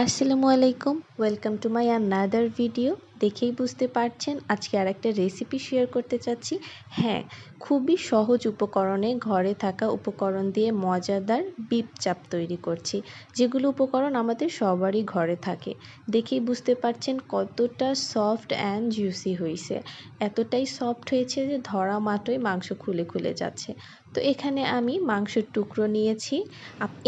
আসসালামু আলাইকুম welcome to my another video দেখেই বুঝতে পারছেন, আজকে আর একটা রেসিপি শেয়ার করতে চাচ্ছি। হ্যাঁ খুবই সহজ উপকরণে ঘরে থাকা উপকরণ দিয়ে মজাদার বিপ চাপ তৈরি করছি। যেগুলো উপকরণ আমাদের সবারই ঘরে থাকে। দেখেই বুঝতে পারছেন কতটা সফট অ্যান্ড জুসি হয়েছে এতটাই সফট হয়েছে যে ধরা মাত্রই মাংস খুলে খুলে যাচ্ছে। তো এখানে আমি মাংসের টুকরো নিয়েছি।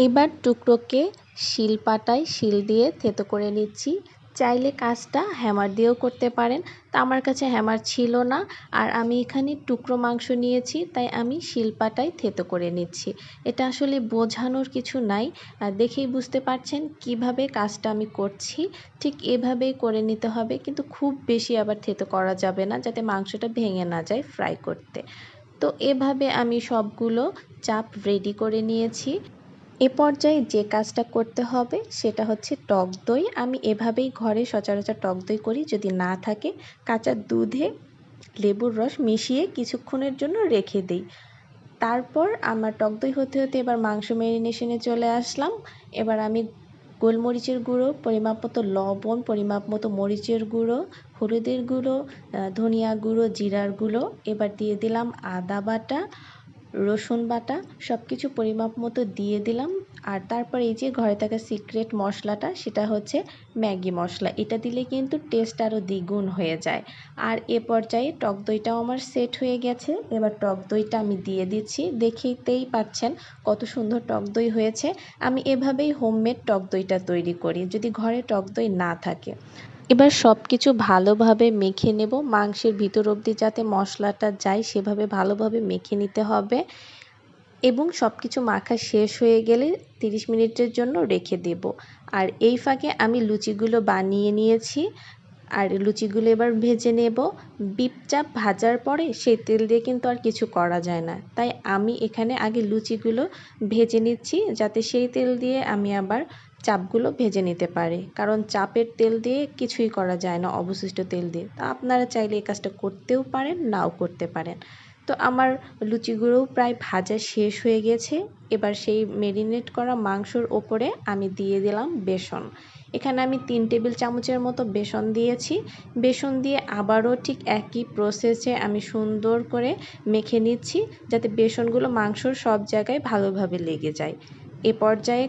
এবার টুকরোকে শিল পাটায়, শিল দিয়ে থেতো করে নিচ্ছি। চাইলে কাজটা হ্যামার দিয়েও করতে পারেন। তা আমার কাছে হ্যামার ছিল না আর আমি এখানে টুকরো মাংস নিয়েছি, তাই আমি শিলপাটাই থেতো করে নিচ্ছি। এটা আসলে বোঝানোর কিছু নাই। দেখেই বুঝতে পারছেন কীভাবে কাজটা আমি করছি। ঠিক এভাবেই করে নিতে হবে, কিন্তু খুব বেশি আবার থেতো করা যাবে না, যাতে মাংসটা ভেঙে না যায় ফ্রাই করতে। তো এভাবে আমি সবগুলো চাপ রেডি করে নিয়েছি। এ পর্যায়ে যে কাজটা করতে হবে সেটা হচ্ছে টক দই। আমি এভাবেই ঘরে সচরাচর টক দই করি, যদি না থাকে কাঁচা দুধে লেবুর রস মিশিয়ে কিছুক্ষণের জন্য রেখে দিই। তারপর আমার টক দই হতে হতে এবার মাংস ম্যারিনেশনে চলে আসলাম। এবার আমি গোলমরিচের গুঁড়ো, পরিমাপ মতো লবণ, পরিমাপ মতো মরিচের গুঁড়ো, হলুদের গুঁড়ো ধনিয়া গুঁড়ো, জিরার গুঁড়ো। এবার দিয়ে দিলাম আদা বাটা। রসুন বাটা সব কিছু পরিমাপ মতো দিয়ে দিলাম। আর তারপর এই যে ঘরে থাকা সিক্রেট মশলাটা, সেটা হচ্ছে ম্যাগি মশলা। এটা দিলে কিন্তু টেস্ট আরও দ্বিগুণ হয়ে যায়। আর এ পর্যায়ে টক দইটাও আমার সেট হয়ে গেছে। এবার টক দইটা আমি দিয়ে দিচ্ছি। দেখেতেই পাচ্ছেন কত সুন্দর টক দই হয়েছে। আমি এভাবেই হোমমেড টক দইটা তৈরি করি, যদি ঘরে টক দই না থাকে। এবার সব কিছু ভালোভাবে মেখে নেব। মাংসের ভিতর অবধি যাতে মশলাটা যায়, সেভাবে ভালোভাবে মেখে নিতে হবে। এবং সব কিছু মাখা শেষ হয়ে গেলে 30 মিনিটের জন্য রেখে দেব। আর এই ফাঁকে আমি লুচিগুলো বানিয়ে নিয়েছি। আর লুচিগুলো এবার ভেজে নেব। বিপচাপ ভাজার পরে সেই তেল দিয়ে কিন্তু আর কিছু করা যায় না। তাই আমি এখানে আগে লুচিগুলো ভেজে নিচ্ছি। যাতে সেই তেল দিয়ে আমি আবার চাপগুলো ভেজে নিতে পারি। কারণ চাপের তেল দিয়ে কিছুই করা যায় না, অবশিষ্ট তেল দিয়ে। তা আপনারা চাইলে এই কাজটা করতেও পারেন, নাও করতে পারেন। তো আমার লুচিগুলোও প্রায় ভাজা শেষ হয়ে গেছে। এবার সেই মেরিনেট করা মাংসর ওপরে আমি দিয়ে দিলাম বেসন। এখানে আমি তিন টেবিল চামচের মতো বেসন দিয়েছি। বেসন দিয়ে আবারও ঠিক একই প্রসেসে আমি সুন্দর করে মেখে নিচ্ছি, যাতে বেসনগুলো মাংসর সব জায়গায় ভালোভাবে লেগে যায়। এ পর্যায়ে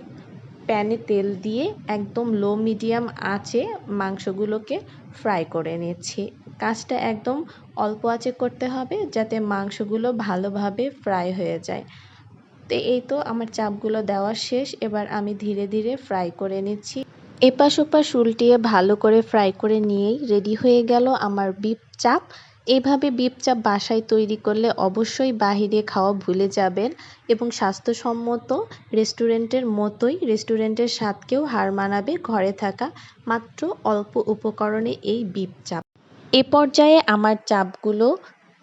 প্যানে তেল দিয়ে একদম লো মিডিয়াম আঁচে মাংসগুলোকে ফ্রাই করে নিচ্ছি। কাজটা একদম অল্প আঁচে করতে হবে যাতে মাংসগুলো ভালোভাবে ফ্রাই হয়ে যায়। তো এই তো আমার চাপগুলো দেওয়া শেষ, এবার আমি ধীরে ধীরে ফ্রাই করে নিচ্ছি। এপাশ ওপাশ উল্টিয়ে ভালো করে ফ্রাই করে নিয়েই রেডি হয়ে গেল আমার বিপ চাপ। এইভাবে বিপ চাপ বাসায় তৈরি করলে অবশ্যই বাহিরে খাওয়া ভুলে যাবেন এবং স্বাস্থ্যসম্মত রেস্টুরেন্টের মতোই রেস্টুরেন্টের স্বাদকেও হার মানাবে ঘরে থাকা মাত্র অল্প উপকরণে এই বিপ চাপ এ পর্যায়ে আমার চাপগুলো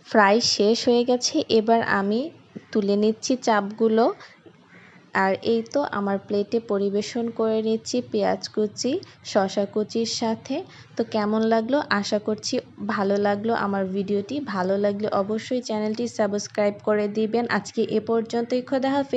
ফ্রাই শেষ হয়ে গেছে। এবার আমি তুলে নিচ্ছি চাপগুলো আর এই তো আমার প্লেটে পরিবেশন করে নিচ্ছি পেঁয়াজ কুচি শশা কুচির সাথে। তো কেমন লাগল? আশা করছি ভালো লাগল আমার ভিডিওটি ভালো লাগলে অবশ্যই চ্যানেলটি সাবস্ক্রাইব করে দিবেন। আজকে এ পর্যন্তই। খোদা হাফিজ।